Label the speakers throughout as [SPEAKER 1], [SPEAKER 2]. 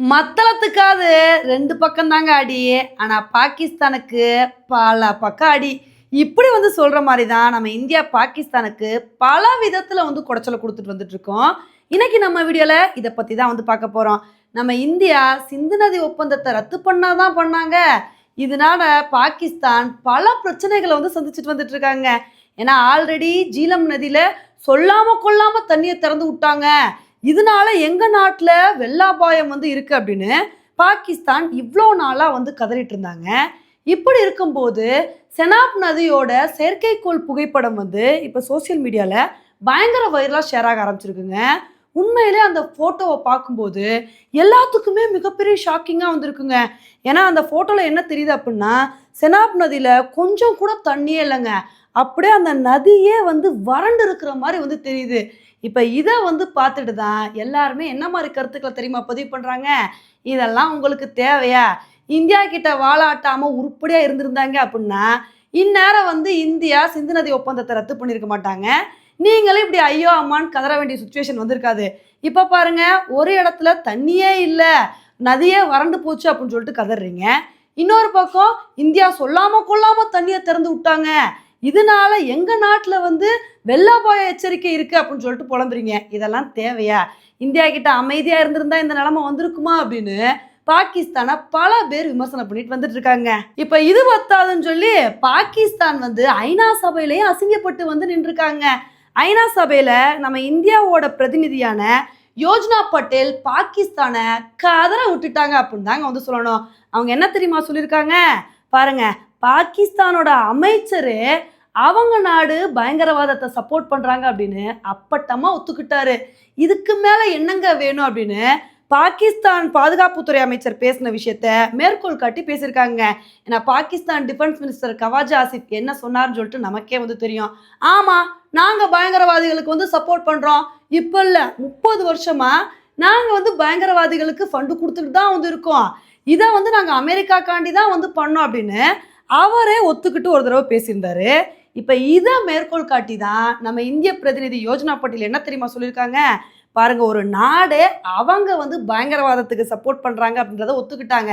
[SPEAKER 1] மத்தளத்துக்காவது ரெண்டு பக்கம் தாங்க அடி. ஆனால் பாகிஸ்தானுக்கு பல பக்கம் அடி. இப்படி வந்து சொல்கிற மாதிரி தான் நம்ம இந்தியா பாகிஸ்தானுக்கு பல விதத்தில் வந்து குடைச்சலை கொடுத்துட்டு வந்துட்டு இன்றைக்கி நம்ம வீடியோவில் இதை பற்றி தான் வந்து பார்க்க போகிறோம் நம்ம இந்தியா சிந்து நதி ஒப்பந்தத்தை ரத்து பண்ணாதான் பண்ணாங்க. இதனால பாகிஸ்தான் பல பிரச்சனைகளை வந்து சந்திச்சுட்டு வந்துட்டுருக்காங்க ஏன்னா ஆல்ரெடி ஜீலம் நதியில் சொல்லாமல் கொள்ளாமல் தண்ணியை திறந்து விட்டாங்க. இதனால எங்க நாட்டில் வெள்ளாபாயம் வந்து இருக்கு அப்படின்னு பாகிஸ்தான் இவ்வளோ நாளாக வந்து கதறிட்டு இருந்தாங்க. இப்படி இருக்கும்போது செனாப் நதியோட செயற்கைக்கோள் புகைப்படம் வந்து இப்போ சோஷியல் மீடியாவில் பயங்கர வைரலாக ஷேர் ஆக ஆரம்பிச்சிருக்குங்க. உண்மையிலே அந்த ஃபோட்டோவை பார்க்கும்போது எல்லாத்துக்குமே மிகப்பெரிய ஷாக்கிங்காக வந்திருக்குங்க. ஏன்னா அந்த ஃபோட்டோவில் என்ன தெரியுது அப்படின்னா செனாப் நதியில் கொஞ்சம் கூட தண்ணியே இல்லைங்க. அப்படியே அந்த நதியே வந்து வறண்டு இருக்கிற மாதிரி வந்து தெரியுது. இப்போ இதை வந்து பார்த்துட்டு தான் எல்லாருமே என்ன மாதிரி கருத்துக்களை தெரியுமா பதிவு பண்ணுறாங்க இதெல்லாம் உங்களுக்கு தேவையா? இந்தியா கிட்ட வாழாட்டாமல் உருப்படியாக இருந்திருந்தாங்க அப்படின்னா இந்நேரம் வந்து இந்தியா சிந்து நதி ஒப்பந்தத்தை ரத்து பண்ணியிருக்க மாட்டாங்க. நீங்களே இப்படி ஐயோ அம்மான்னு கதற வேண்டிய சுச்சுவேஷன் வந்திருக்காது. இப்போ பாருங்க ஒரு இடத்துல தண்ணியே இல்லை நதியே வறண்டு போச்சு அப்படின்னு சொல்லிட்டு கதறீங்க. இன்னொரு பக்கம் இந்தியா சொல்லாம கொள்ளாம தண்ணியை திறந்து விட்டாங்க. இதனால எங்க நாட்டில் வந்து வெள்ளாபாய எச்சரிக்கை இருக்கு அப்படின்னு சொல்லிட்டு புலம்புறீங்க. இதெல்லாம் தேவையா? இந்தியா கிட்ட அமைதியா இருந்திருந்தா இந்த நிலைமை வந்திருக்குமா அப்படின்னு பாகிஸ்தானை பல பேர் விமர்சனம் பண்ணிட்டு வந்துட்டு இருக்காங்க. இப்ப இது பத்தாதுன்னு சொல்லி பாகிஸ்தான் வந்து ஐநா சபையிலேயே அசிங்கப்பட்டு வந்து நின்றுருக்காங்க. ஐநா சபையில நம்ம இந்தியாவோட பிரதிநிதியான யோஜனா பட்டேல் பாகிஸ்தானை கதற விட்டுட்டாங்க அப்படின்னு தாங்க வந்து சொல்லணும். அவங்க என்ன தெரியுமா சொல்லியிருக்காங்க? பாருங்க பாகிஸ்தானோட அமைச்சரு அவங்க நாடு பயங்கரவாதத்தை சப்போர்ட் பண்றாங்க அப்படின்னு அப்பட்டமா ஒத்துக்கிட்டாரு. இதுக்கு மேல என்னங்க வேணும் அப்படின்னு பாகிஸ்தான் பாதுகாப்புத்துறை அமைச்சர் பேசின விஷயத்த மேற்கோள் காட்டி பேசியிருக்காங்க. ஏன்னா பாகிஸ்தான் டிஃபென்ஸ் மினிஸ்டர் கவாஜா ஆசிப் என்ன சொன்னார்னு சொல்லிட்டு நமக்கே வந்து தெரியும். ஆமாம் நாங்கள் பயங்கரவாதிகளுக்கு வந்து சப்போர்ட் பண்ணுறோம் இப்போ இல்லை முப்பது வருஷமா நாங்கள் வந்து பயங்கரவாதிகளுக்கு ஃபண்டு கொடுத்துட்டு தான் வந்து இருக்கோம். இதை வந்து நாங்கள் அமெரிக்காக்காண்டி தான் வந்து பண்ணோம் அப்படின்னு அவரே ஒத்துக்கிட்டு ஒரு தடவை பேசியிருந்தாரு. இப்போ இதை மேற்கோள் காட்டி தான் நம்ம இந்திய பிரதிநிதி யோஜனா பட்டியல் என்ன தெரியுமா சொல்லியிருக்காங்க? பாருங்க ஒரு நாடு அவங்க வந்து பயங்கரவாதத்துக்கு சப்போர்ட் பண்றாங்க அப்படின்றத ஒத்துக்கிட்டாங்க.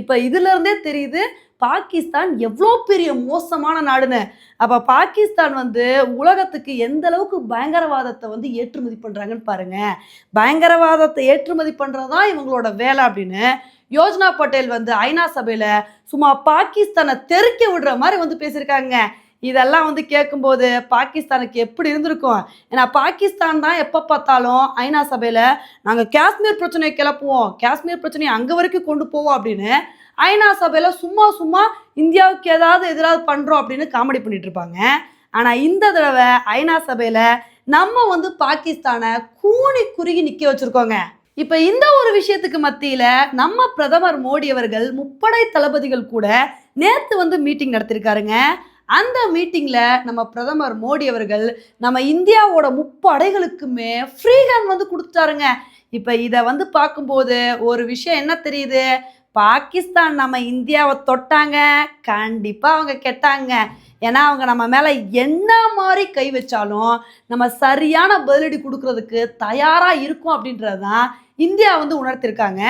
[SPEAKER 1] இப்போ இதுல இருந்தே தெரியுது பாகிஸ்தான் எவ்வளோ பெரிய மோசமான நாடுன்னு. அப்போ பாகிஸ்தான் வந்து உலகத்துக்கு எந்த அளவுக்கு பயங்கரவாதத்தை வந்து ஏற்றுமதி பண்ணுறாங்கன்னு பாருங்க. பயங்கரவாதத்தை ஏற்றுமதி பண்ணுறது தான் இவங்களோட வேலை அப்படின்னு யோஜனா பட்டேல் வந்து ஐநா சபையில் சும்மா பாகிஸ்தானை தெறிக்க விடுற மாதிரி வந்து பேசியிருக்காங்க. இதெல்லாம் வந்து கேட்கும்போது பாகிஸ்தானுக்கு எப்படி இருந்திருக்கும்? ஏன்னா பாகிஸ்தான் தான் எப்போ பார்த்தாலும் ஐநா சபையில் நாங்கள் காஷ்மீர் பிரச்சனையை கிளப்புவோம். காஷ்மீர் பிரச்சனையை அங்கே வரைக்கும் கொண்டு போவோம் அப்படின்னு ஐநா சபையில் சும்மா சும்மா இந்தியாவுக்கு ஏதாவது எதிராவது பண்ணுறோம் அப்படின்னு காமெடி பண்ணிட்டு இருப்பாங்க. ஆனால் இந்த தடவை ஐநா சபையில் நம்ம வந்து பாகிஸ்தானை கூனி குறுகி நிற்க வச்சுருக்கோங்க. இப்போ இந்த ஒரு விஷயத்துக்கு மத்தியில் நம்ம பிரதமர் மோடி அவர்கள் முப்படை தளபதிகள் கூட நேற்று வந்து மீட்டிங் நடத்திருக்காருங்க. அந்த மீட்டிங்கில் நம்ம பிரதமர் மோடி அவர்கள் நம்ம இந்தியாவோட முப்படைகளுக்குமே ஃப்ரீ ஹேண்ட் வந்து கொடுத்துட்டாருங்க இப்போ இதை வந்து பார்க்கும்போது ஒரு விஷயம் என்ன தெரியுது? பாகிஸ்தான் நம்ம இந்தியாவை தொட்டாங்க. கண்டிப்பாக அவங்க கெட்டாங்க. ஏன்னா அவங்க நம்ம மேலே என்ன மாதிரி கை வச்சாலும் நம்ம சரியான பதிலடி கொடுக்கறதுக்கு தயாராக இருக்கும் அப்படின்றது தான் இந்தியா வந்து உணர்த்திருக்காங்க.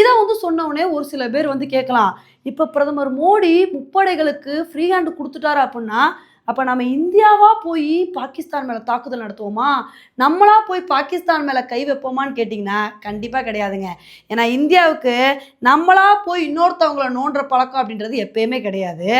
[SPEAKER 1] இதை வந்து சொன்ன உடனே ஒரு சில பேர் வந்து கேட்கலாம். இப்போ பிரதமர் மோடி முப்படைகளுக்கு ஃப்ரீ ஹேண்டு கொடுத்துட்டாரு அப்படின்னா அப்போ நம்ம இந்தியாவாக போய் பாகிஸ்தான் மேலே தாக்குதல் நடத்துவோமா? நம்மளா போய் பாகிஸ்தான் மேலே கை வைப்போமான்னு கேட்டிங்கன்னா கண்டிப்பாக கிடையாதுங்க. ஏன்னா இந்தியாவுக்கு நம்மளா போய் இன்னொருத்தவங்கள நோன்ற பழக்கம் அப்படின்றது எப்பயுமே கிடையாது.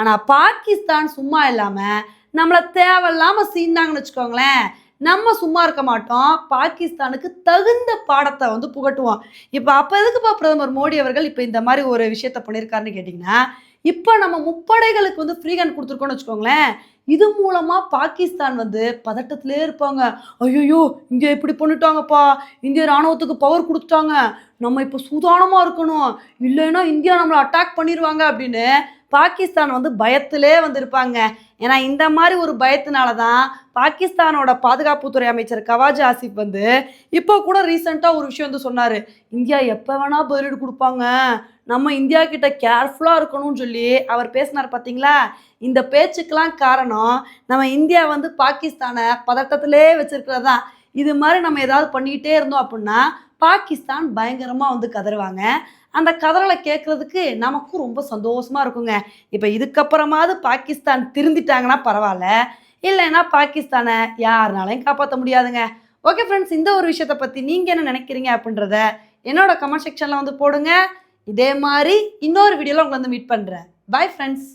[SPEAKER 1] ஆனால் பாகிஸ்தான் சும்மா இல்லாமல் நம்மளை தேவையில்லாமல் சீந்தாங்கன்னு வச்சுக்கோங்களேன். நம்ம சும்மா இருக்க மாட்டோம். பாகிஸ்தானுக்கு தகுந்த பாடத்தை வந்து புகட்டுவோம். இப்போ அப்போ எதுக்குப்பா பிரதமர் மோடி அவர்கள் இப்போ இந்த மாதிரி ஒரு விஷயத்த பண்ணியிருக்காருன்னு கேட்டிங்கன்னா இப்போ நம்ம முப்படைகளுக்கு வந்து ஃப்ரீ ஹேண்ட் கொடுத்துருக்கோம்னு வச்சுக்கோங்களேன் இது மூலமாக பாகிஸ்தான் வந்து பதட்டத்திலே இருப்பாங்க. ஐயோ இங்கே இப்படி பண்ணிட்டாங்கப்பா. இந்திய ராணுவத்துக்கு பவர் கொடுத்துட்டாங்க. நம்ம இப்போ சூதானமாக இருக்கணும். இல்லைன்னா இந்தியா நம்மளை அட்டாக் பண்ணிடுவாங்க அப்படின்னு பாகிஸ்தான் வந்து பயத்திலே வந்திருப்பாங்க. ஏன்னா இந்த மாதிரி ஒரு பயத்தினால தான் பாகிஸ்தானோட பாதுகாப்புத்துறை அமைச்சர் கவாஜ் ஆசிப் வந்து இப்போ கூட ரீசெண்டாக ஒரு விஷயம் வந்து சொன்னார். இந்தியா எப்போ வேணால் பதிலீடு கொடுப்பாங்க. நம்ம இந்தியா கிட்ட கேர்ஃபுல்லாக இருக்கணும்னு சொல்லி அவர் பேசினார் பார்த்தீங்களா இந்த பேச்சுக்கெலாம் காரணம் நம்ம இந்தியா வந்து பாகிஸ்தானை பதட்டத்திலே வச்சிருக்கிறது தான் இது மாதிரி நம்ம ஏதாவது பண்ணிக்கிட்டே இருந்தோம் அப்படின்னா பாகிஸ்தான் பயங்கரமாக வந்து கதறுவாங்க. அந்த கதறலை கேட்குறதுக்கு நமக்கும் ரொம்ப சந்தோஷமாக இருக்குங்க. இப்போ இதுக்கப்புறமாவது பாகிஸ்தான் திருந்திட்டாங்கன்னா பரவாயில்ல. இல்லைன்னா பாகிஸ்தானை யாருனாலையும் காப்பாற்ற முடியாதுங்க. ஓகே ஃப்ரெண்ட்ஸ் இந்த ஒரு விஷயத்தை பற்றி நீங்கள் என்ன நினைக்கிறீங்க அப்படின்றத என்னோட கமெண்ட் செக்ஷனில் வந்து போடுங்க. இதே மாதிரி இன்னொரு வீடியோவில் உங்களை வந்து மீட் பண்ணுறேன் பை ஃப்ரெண்ட்ஸ்